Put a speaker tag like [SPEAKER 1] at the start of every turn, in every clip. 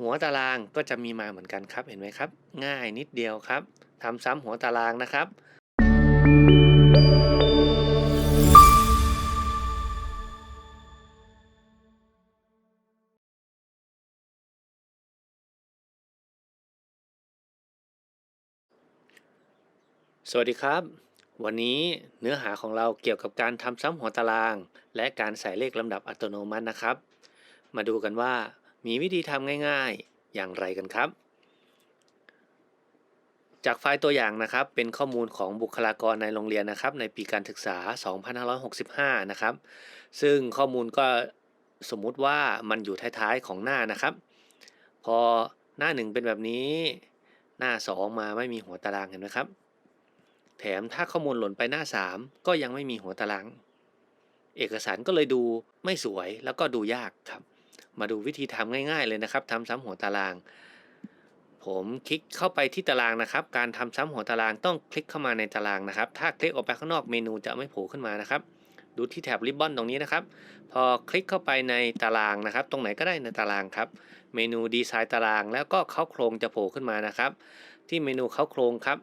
[SPEAKER 1] หัวตารางก็จะมีมาเหมือนกันครับเห็นไหมครับ ง่ายนิดเดียวครับทำซ้ำหัวตารางนะครับสวัสดีครับ วันนี้เนื้อหาของเราเกี่ยวกับการทำซ้ำหัวตาราง และการใส่เลขลำดับอัตโนมัตินะครับ มาดูกันว่า มีวิธีทำง่ายๆ อย่างไรกันครับ จากไฟล์ตัวอย่างนะครับ เป็นข้อมูลของบุคลากรในโรงเรียนนะครับ ในปีการศึกษา 2565 นะครับ ซึ่งข้อมูลก็สมมุติว่ามันอยู่ท้ายๆของหน้านะครับ พอหน้าหนึ่งเป็นแบบนี้ หน้า 2 มาไม่มีหัวตารางเห็นไหมครับ แถมถ้าข้อมูลหล่นไปหน้า 3 ก็ยังไม่มีหัวตาราง เอกสารก็เลยดูไม่สวยแล้วก็ดูยากครับ มาดูวิธีทำง่าย ๆเลยนะครับทำซ้ำหัวตาราง ผมคลิกเข้าไปที่ตารางนะครับ การทำซ้ำหัวตารางต้องคลิกเข้ามาในตารางนะครับ ถ้าคลิกออกไปข้างนอกเมนูจะไม่โผล่ขึ้นมานะครับ ดูที่แถบริบบอนตรงนี้นะครับ พอคลิกเข้าไปในตารางนะครับ ตรงไหนก็ได้ในตารางครับ เมนูดีไซน์ตาราง แล้วก็เข้าโครงจะโผล่ขึ้นมานะครับ ที่เมนูเข้าโครงครับ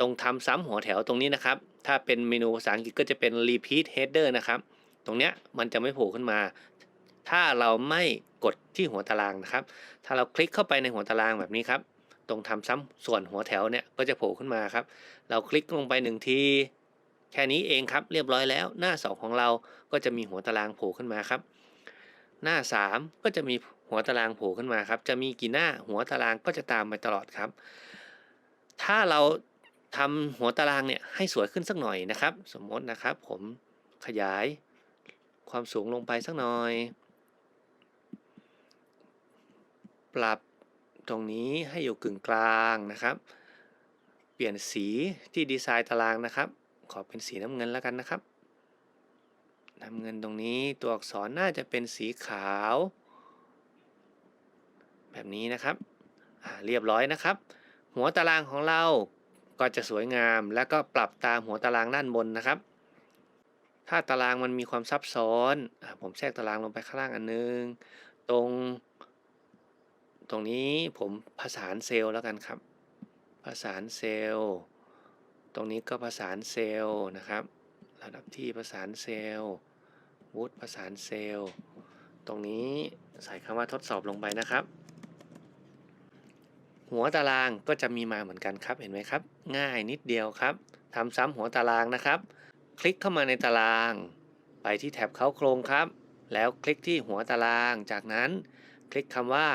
[SPEAKER 1] ตรงทำซ้ำหัวแถวตรงนี้นะครับ ถ้าเป็นเมนูภาษาอังกฤษก็จะเป็น repeat header นะครับ ตรงเนี้ยมันจะไม่โผล่ขึ้นมา ถ้าเราไม่กดที่หัวตารางนะครับ ถ้าเราคลิกเข้าไปในหัวตารางแบบนี้ครับ ตรงทำซ้ำส่วนหัวแถวเนี่ยก็จะโผล่ขึ้นมาครับ เราคลิกลงไปหนึ่งที แค่นี้เองครับเรียบร้อยแล้ว หน้า 2 ของเราก็จะมีหัวตารางโผล่ขึ้นมาครับ หน้า 3 ก็จะมีหัวตารางโผล่ขึ้นมาครับ จะมีกี่หน้าหัวตารางก็จะตามไปตลอดครับ ถ้าเราทำหัวตารางเนี่ยให้สวยขึ้นสักหน่อยนะครับ สมมตินะครับ ผมขยายความสูงลงไปสักหน่อย ปรับตรงนี้ให้อยู่กึ่งกลางนะครับ เปลี่ยนสีที่ดีไซน์ตารางนะครับ ขอเป็นสีน้ำเงินแล้วกันนะครับ น้ำเงินตรงนี้ตัวอักษรน่าจะเป็นสีขาว แบบนี้นะครับ เรียบร้อยนะครับ หัวตารางของเราก็จะสวยงามแล้วก็ปรับตามหัวตารางด้านบนนะครับ ถ้าตารางมันมีความซับซ้อนอผมแทรกตารางลงไปข้างล่างอันนึง ตรง ตรงนี้ผมผสานเซลล์แล้วกันครับ ผสานเซลล์ ตรงนี้ก็ผสานเซลล์นะครับ ระดับที่ผสานเซลล์วูดผสานเซลล์ ตรงนี้ใส่คำว่าทดสอบลงไปนะครับ หัวตารางก็จะมีมาเหมือนกันครับ เห็นไหมครับ ง่ายนิดเดียวครับทำซ้ำหัวตารางนะครับ คลิกเข้ามาในตาราง ไปที่แท็บเข้าโครงครับ แล้วคลิกที่หัวตาราง จากนั้นคลิกคำว่า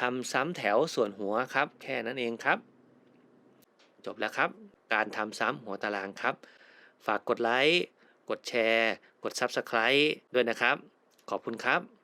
[SPEAKER 1] ทำซ้ำแถวส่วนหัวครับ แค่นั้นเองครับ จบแล้วครับ การทำซ้ำหัวตารางครับ ฝากกดไลค์ กดแชร์ กด Subscribe ด้วยนะครับ ขอบคุณครับ